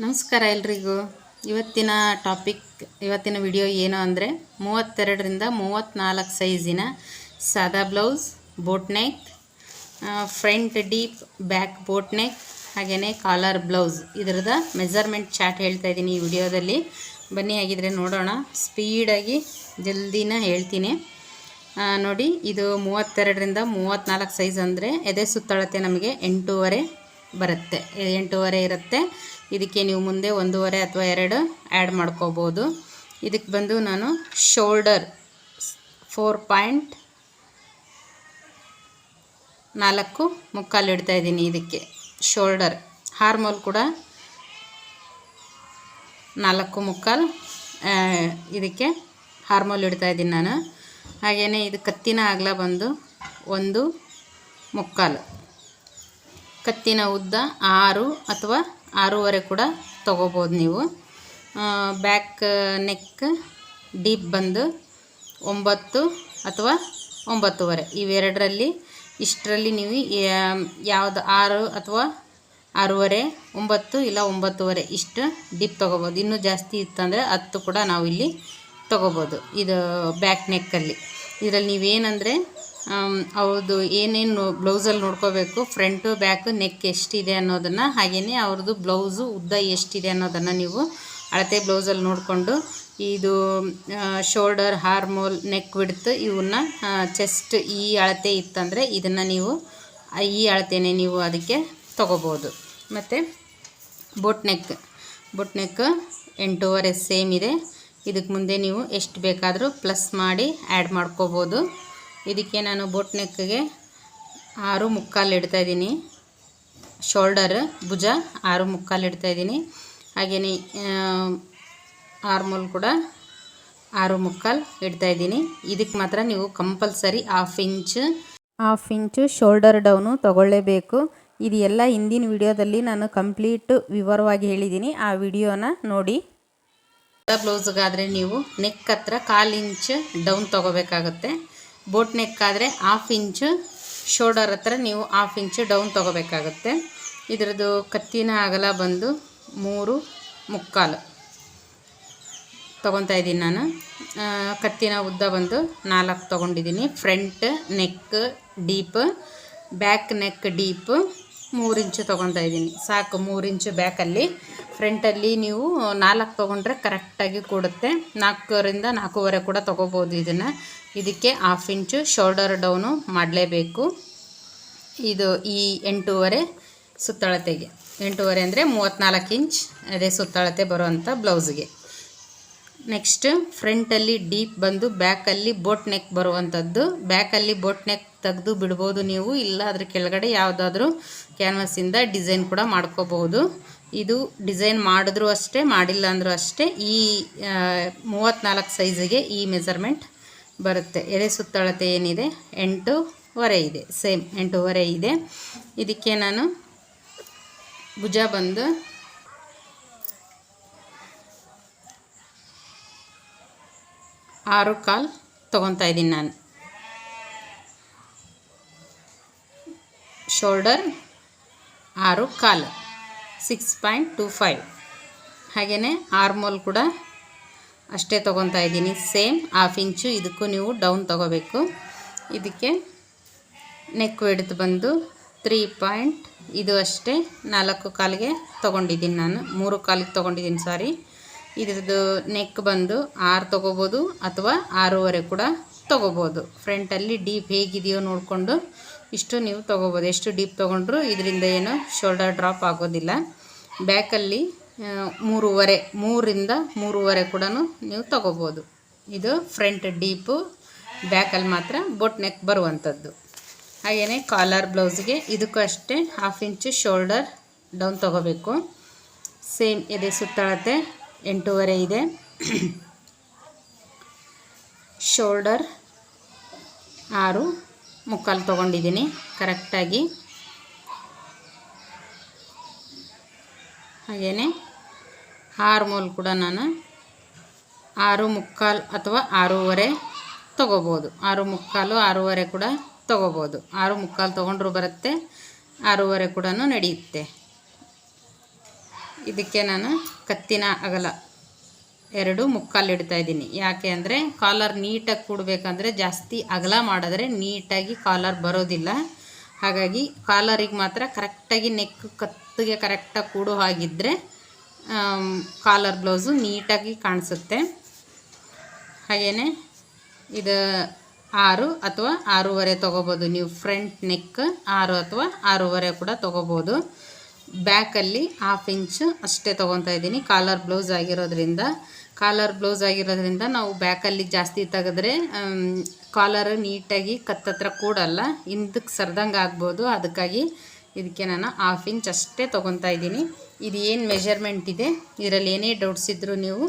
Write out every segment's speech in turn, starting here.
ನಮಸ್ಕಾರ ಎಲ್ರಿಗೂ. ಇವತ್ತಿನ ಟಾಪಿಕ್ ಇವತ್ತಿನ ವಿಡಿಯೋ ಏನು ಅಂದರೆ ಮೂವತ್ತೆರಡರಿಂದ ಮೂವತ್ತ್ನಾಲ್ಕು ಸೈಜಿನ ಸಾದಾ blouse boat neck front deep back boat neck ಹಾಗೆಯೇ ಕಾಲರ್ ಬ್ಲೌಸ್ ಇದರದ ಮೆಜರ್ಮೆಂಟ್ ಚಾರ್ಟ್ ಹೇಳ್ತಾ ಇದ್ದೀನಿ ಈ ವಿಡಿಯೋದಲ್ಲಿ ಬನ್ನಿ ಆಗಿದ್ರೆ ನೋಡೋಣ. ಸ್ಪೀಡಾಗಿ ಜಲ್ದಿನ ಹೇಳ್ತೀನಿ. ನೋಡಿ, ಇದು ಮೂವತ್ತೆರಡರಿಂದ ಮೂವತ್ತ್ನಾಲ್ಕು ಸೈಜ್ ಅಂದರೆ ಎದೆ ಸುತ್ತಳತೆ ನಮಗೆ ಎಂಟೂವರೆ. ಬರುತ್ತೆ, ಎಂಟೂವರೆ ಇರುತ್ತೆ. ಇದಕ್ಕೆ ನೀವು ಮುಂದೆ ಒಂದೂವರೆ ಅಥವಾ ಎರಡು ಆ್ಯಡ್ ಮಾಡ್ಕೋಬೋದು. ಇದಕ್ಕೆ ಬಂದು ನಾನು ಶೋಲ್ಡರ್ ಫೋರ್ ಪಾಯಿಂಟ್ ನಾಲ್ಕು ಮುಕ್ಕಾಲು ಇಡ್ತಾ ಇದ್ದೀನಿ ಇದಕ್ಕೆ. ಶೋಲ್ಡರ್ ಹಾರ್ಮೋಲ್ ಕೂಡ ನಾಲ್ಕು ಮುಕ್ಕಾಲು ಇದಕ್ಕೆ ಹಾರ್ಮೋಲ್ ಇಡ್ತಾ ಇದ್ದೀನಿ ನಾನು. ಹಾಗೆಯೇ ಇದು ಕತ್ತಿನ ಅಗಲ ಬಂದು ಒಂದು ಮುಕ್ಕಾಲು. ಕತ್ತಿನ ಉದ್ದ ಆರು ಅಥವಾ ಆರೂವರೆ ಕೂಡ ತೊಗೋಬೋದು ನೀವು. ಬ್ಯಾಕ್, ನೆಕ್, ಡೀಪ್ ಬಂದು ಒಂಬತ್ತು ಅಥವಾ ಒಂಬತ್ತುವರೆ. ಇವೆರಡರಲ್ಲಿ ಇಷ್ಟರಲ್ಲಿ ನೀವು ಯಾವುದು ಆರು ಅಥವಾ ಆರೂವರೆ, ಒಂಬತ್ತು ಇಲ್ಲ ಒಂಬತ್ತುವರೆ ಇಷ್ಟು ಡಿಪ್ ತೊಗೋಬೋದು. ಇನ್ನೂ ಜಾಸ್ತಿ ಇತ್ತಂದರೆ ಹತ್ತು ಕೂಡ ನಾವು ಇಲ್ಲಿ ತೊಗೋಬೋದು ಇದು ಬ್ಯಾಕ್ ನೆಕ್ಕಲ್ಲಿ. ಇದರಲ್ಲಿ ನೀವೇನಂದರೆ ಅವ್ರದ್ದು ಏನೇನು ಬ್ಲೌಸಲ್ಲಿ ನೋಡ್ಕೋಬೇಕು ಫ್ರಂಟು ಬ್ಯಾಕು ನೆಕ್ ಎಷ್ಟಿದೆ ಅನ್ನೋದನ್ನು ಹಾಗೆಯೇ ಅವ್ರದ್ದು ಬ್ಲೌಸು ಉದ್ದ ಎಷ್ಟಿದೆ ಅನ್ನೋದನ್ನು ನೀವು ಅಳತೆ ಬ್ಲೌಸಲ್ಲಿ ನೋಡಿಕೊಂಡು, ಇದು ಶೋಲ್ಡರ್ ಹಾರ್ಮೋಲ್ ನೆಕ್ ಬಿಡ್ತು ಇವನ್ನ ಚೆಸ್ಟ್ ಈ ಅಳತೆ ಇತ್ತಂದರೆ ಇದನ್ನು ನೀವು ಈ ಅಳತೆನೇ ನೀವು ಅದಕ್ಕೆ ತಗೋಬೋದು. ಮತ್ತು ಬೊಟ್ ನೆಕ್ ಬೊಟ್ ನೆಕ್ ಎಂಟೂವರೆ ಸೇಮ್ ಇದೆ. ಇದಕ್ಕೆ ಮುಂದೆ ನೀವು ಎಷ್ಟು ಬೇಕಾದರೂ ಪ್ಲಸ್ ಮಾಡಿ ಆ್ಯಡ್ ಮಾಡ್ಕೋಬೋದು. ಇದಕ್ಕೆ ನಾನು ಬೋಟ್ ನೆಕ್ಗೆ ಆರು ಮುಕ್ಕಾಲು ಇಡ್ತಾ ಇದ್ದೀನಿ. ಶೋಲ್ಡರ್, ಭುಜ ಆರು ಮುಕ್ಕಾಲು ಇಡ್ತಾ ಇದ್ದೀನಿ. ಹಾಗೆಯೇ ಆರ್ಮೋಲ್ ಕೂಡ ಆರು ಮುಕ್ಕಾಲು ಇಡ್ತಾ ಇದ್ದೀನಿ. ಇದಕ್ಕೆ ಮಾತ್ರ ನೀವು compulsory half inch, half inch shoulder down ತಗೊಳ್ಳೇಬೇಕು. ಇದು ಎಲ್ಲ ಹಿಂದಿನ ವಿಡಿಯೋದಲ್ಲಿ ನಾನು ಕಂಪ್ಲೀಟ್ ವಿವರವಾಗಿ ಹೇಳಿದ್ದೀನಿ. ಆ ವಿಡಿಯೋನ ನೋಡಿ. ಬ್ಲೌಸ್ಗಾದರೆ ನೀವು ನೆಕ್ ಹತ್ರ ಕಾಲು ಇಂಚ್ ಡೌನ್ ತೊಗೋಬೇಕಾಗುತ್ತೆ. ಬೋಟ್ ನೆಕ್ ಆದರೆ ಹಾಫ್ ಇಂಚು ಶೋಲ್ಡರ್ ಹತ್ರ ನೀವು ಹಾಫ್ ಇಂಚು ಡೌನ್ ತೊಗೋಬೇಕಾಗುತ್ತೆ. ಇದರದ್ದು ಕತ್ತಿನ ಅಗಲ ಬಂದು ಮೂರು ಮುಕ್ಕಾಲು. ತೊಗೊತಾ ಇದ್ದೀನಿ ನಾನು. ಕತ್ತಿನ ಉದ್ದ ಬಂದು ನಾಲ್ಕು ತೊಗೊಂಡಿದ್ದೀನಿ. Front neck deep back neck deep ಮೂರು ಇಂಚು ತೊಗೊತಾ ಇದ್ದೀನಿ. ಸಾಕು, ಮೂರು ಇಂಚು ಬ್ಯಾಕಲ್ಲಿ. ಫ್ರಂಟಲ್ಲಿ ನೀವು ನಾಲ್ಕು ತೊಗೊಂಡ್ರೆ ಕರೆಕ್ಟಾಗಿ ಕೊಡುತ್ತೆ. ನಾಲ್ಕರಿಂದ ನಾಲ್ಕೂವರೆ ಕೂಡ ತೊಗೋಬೋದು ಇದನ್ನು. ಇದಕ್ಕೆ ಹಾಫ್ ಇಂಚು ಶೋಲ್ಡರ್ ಡೌನು ಮಾಡಲೇಬೇಕು. ಇದು ಈ ಎಂಟೂವರೆ ಸುತ್ತಳತೆಗೆ. ಎಂಟೂವರೆ ಅಂದರೆ ಮೂವತ್ತ್ನಾಲ್ಕು ಇಂಚ್ ಅದೇ ಸುತ್ತಳತೆ ಬರುವಂಥ ಬ್ಲೌಸ್ಗೆ ನೆಕ್ಸ್ಟ್ ಫ್ರಂಟಲ್ಲಿ ಡೀಪ್ ಬಂದು ಬ್ಯಾಕಲ್ಲಿ ಬೋಟ್ ನೆಕ್ ಬರುವಂಥದ್ದು ಬ್ಯಾಕಲ್ಲಿ ಬೋಟ್ ನೆಕ್ ತೆಗೆದು ಬಿಡ್ಬೋದು ನೀವು. ಇಲ್ಲ ಅದ್ರ ಕೆಳಗಡೆ ಯಾವುದಾದ್ರೂ ಕ್ಯಾನ್ವಸಿಂದ ಡಿಸೈನ್ ಕೂಡ ಮಾಡ್ಕೋಬಹುದು. ಇದು ಡಿಸೈನ್ ಮಾಡಿದ್ರೂ ಅಷ್ಟೇ, ಮಾಡಿಲ್ಲ ಅಂದರೂ ಅಷ್ಟೇ, ಈ ಮೂವತ್ತ್ನಾಲ್ಕು ಸೈಜಿಗೆ ಈ ಮೆಜರ್ಮೆಂಟ್ ಬರುತ್ತೆ. ಎಲೆ ಸುತ್ತಳತೆ ಏನಿದೆ? ಎಂಟೂವರೆ ಇದೆ. ಸೇಮ್ ಎಂಟೂವರೆ ಇದೆ. ಇದಕ್ಕೆ ನಾನು ಭುಜ ಬಂದು ಆರು ಕಾಲು ತೊಗೊತಾ ಇದ್ದೀನಿ ನಾನು. ಶೋಲ್ಡರ್ ಆರು ಕಾಲು, ಸಿಕ್ಸ್ ಪಾಯಿಂಟ್ ಟು ಫೈವ್. ಹಾಗೆಯೇ ಆರ್ಮೋಲ್ ಕೂಡ ಅಷ್ಟೇ ತೊಗೊತಾ ಇದ್ದೀನಿ. ಸೇಮ್ ಹಾಫ್ ಇಂಚು ಇದಕ್ಕೂ ನೀವು ಡೌನ್ ತೊಗೋಬೇಕು. ಇದಕ್ಕೆ ನೆಕ್ ಹಿಡಿದು ಬಂದು ತ್ರೀ ಪಾಯಿಂಟ್ ಇದು ಅಷ್ಟೇ ನಾಲ್ಕು ಕಾಲಿಗೆ ತೊಗೊಂಡಿದ್ದೀನಿ ನಾನು. ಮೂರು ಕಾಲಿಗೆ ತೊಗೊಂಡಿದ್ದೀನಿ, ಸಾರಿ. ಇದ್ರದ್ದು ನೆಕ್ ಬಂದು ಆರು ತೊಗೋಬೋದು ಅಥವಾ ಆರೂವರೆ ಕೂಡ ತೊಗೋಬೋದು. ಫ್ರಂಟಲ್ಲಿ ಡೀಪ್ ಹೇಗಿದೆಯೋ ನೋಡಿಕೊಂಡು ಇಷ್ಟು ನೀವು ತೊಗೋಬೋದು. ಎಷ್ಟು ಡೀಪ್ ತೊಗೊಂಡ್ರು ಇದರಿಂದ ಏನು ಶೋಲ್ಡರ್ ಡ್ರಾಪ್ ಆಗೋದಿಲ್ಲ. ಬ್ಯಾಕಲ್ಲಿ ಮೂರುವರೆ, ಮೂರಿಂದ ಮೂರುವರೆ ಕೂಡ ನೀವು ತೊಗೋಬೋದು. ಇದು ಫ್ರಂಟ್ ಡೀಪು ಬ್ಯಾಕಲ್ಲಿ ಮಾತ್ರ ಬೊಟ್ ನೆಕ್ ಬರುವಂಥದ್ದು ಹಾಗೆಯೇ ಕಾಲರ್ ಬ್ಲೌಸ್ಗೆ ಇದಕ್ಕೂ ಅಷ್ಟೇ ಹಾಫ್ ಇಂಚು ಶೋಲ್ಡರ್ ಡೌನ್ ತೊಗೋಬೇಕು. ಸೇಮ್ ಎದೆ ಸುತ್ತಳತೆ ಎಂಟೂವರೆ ಇದೆ. ಶೋಲ್ಡರ್ ಆರು, ಮುಕ್ಕಾಲು ತೊಗೊಂಡಿದ್ದೀನಿ ಕರೆಕ್ಟಾಗಿ ಹಾಗೆಯೇ ಹಾರ್ಮೋಲ್ ಕೂಡ ನಾನು ಆರು ಮುಕ್ಕಾಲು ಅಥವಾ ಆರೂವರೆ ತೊಗೋಬೋದು. ಆರು ಮುಕ್ಕಾಲು, ಆರೂವರೆ ಕೂಡ ತೊಗೋಬೋದು. ಆರು ಮುಕ್ಕಾಲು ತೊಗೊಂಡ್ರು ಬರುತ್ತೆ, ಆರೂವರೆ ಕೂಡ ನಡೆಯುತ್ತೆ. ಇದಕ್ಕೆ ನಾನು ಕತ್ತಿನ ಅಗಲ ಎರಡು ಮುಕ್ಕಾಲು ಇಡ್ತಾ ಇದ್ದೀನಿ. ಯಾಕೆ ಅಂದರೆ ಕಾಲರ್ ನೀಟಾಗಿ ಕೂಡಬೇಕಂದ್ರೆ ಜಾಸ್ತಿ ಅಗಲ ಮಾಡಿದ್ರೆ ನೀಟಾಗಿ ಕಾಲರ್ ಬರೋದಿಲ್ಲ. ಹಾಗಾಗಿ ಕಾಲರಿಗೆ ಮಾತ್ರ ಕರೆಕ್ಟಾಗಿ ನೆಕ್ ಕತ್ತಿಗೆ ಕರೆಕ್ಟಾಗಿ ಕೂಡೋ ಹಾಗಿದ್ದರೆ ಕಾಲರ್ ಬ್ಲೌಸು ನೀಟಾಗಿ ಕಾಣಿಸುತ್ತೆ. ಹಾಗೆಯೇ ಇದು ಆರು ಅಥವಾ ಆರೂವರೆ ತೊಗೋಬೋದು. ನೀವು ಫ್ರಂಟ್ ನೆಕ್ ಆರು ಅಥವಾ ಆರೂವರೆ ಕೂಡ ತೊಗೋಬೋದು. ಬ್ಯಾಕಲ್ಲಿ ಹಾಫ್ ಇಂಚ್ ಅಷ್ಟೇ ತೊಗೊತಾ ಇದ್ದೀನಿ. ಕಾಲರ್ ಬ್ಲೌಸ್ ಆಗಿರೋದ್ರಿಂದ. ಕಾಲರ್ ಬ್ಲೌಸ್ ಆಗಿರೋದ್ರಿಂದ ನಾವು ಬ್ಯಾಕಲ್ಲಿ ಜಾಸ್ತಿ ತೆಗೆದ್ರೆ ಕಾಲರ್ ನೀಟಾಗಿ ಕತ್ತತ್ರ ಕೂಡಲ್ಲ ಹಿಂದಕ್ಕೆ ಸರ್ದಂಗೆ ಆಗ್ಬೋದು. ಅದಕ್ಕಾಗಿ ಇದಕ್ಕೆ ನಾನು ಹಾಫ್ ಇಂಚ್ ಅಷ್ಟೇ ತೊಗೊತಾ ಇದ್ದೀನಿ. ಇದು ಏನು ಮೆಷರ್ಮೆಂಟ್ ಇದೆ? ಇದರಲ್ಲಿ ಏನೇ ಡೌಟ್ಸ್ ಇದ್ದರೂ ನೀವು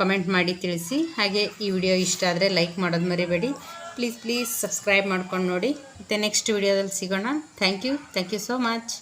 ಕಮೆಂಟ್ ಮಾಡಿ ತಿಳಿಸಿ. ಹಾಗೆ ಈ ವಿಡಿಯೋ ಇಷ್ಟ ಆದರೆ ಲೈಕ್ ಮಾಡೋದು ಮರಿಬೇಡಿ. ಪ್ಲೀಸ್ ಪ್ಲೀಸ್ ಸಬ್ಸ್ಕ್ರೈಬ್ ಮಾಡ್ಕೊಂಡು ನೋಡಿ. ಮತ್ತು ನೆಕ್ಸ್ಟ್ ವಿಡಿಯೋದಲ್ಲಿ ಸಿಗೋಣ. Thank you thank you so much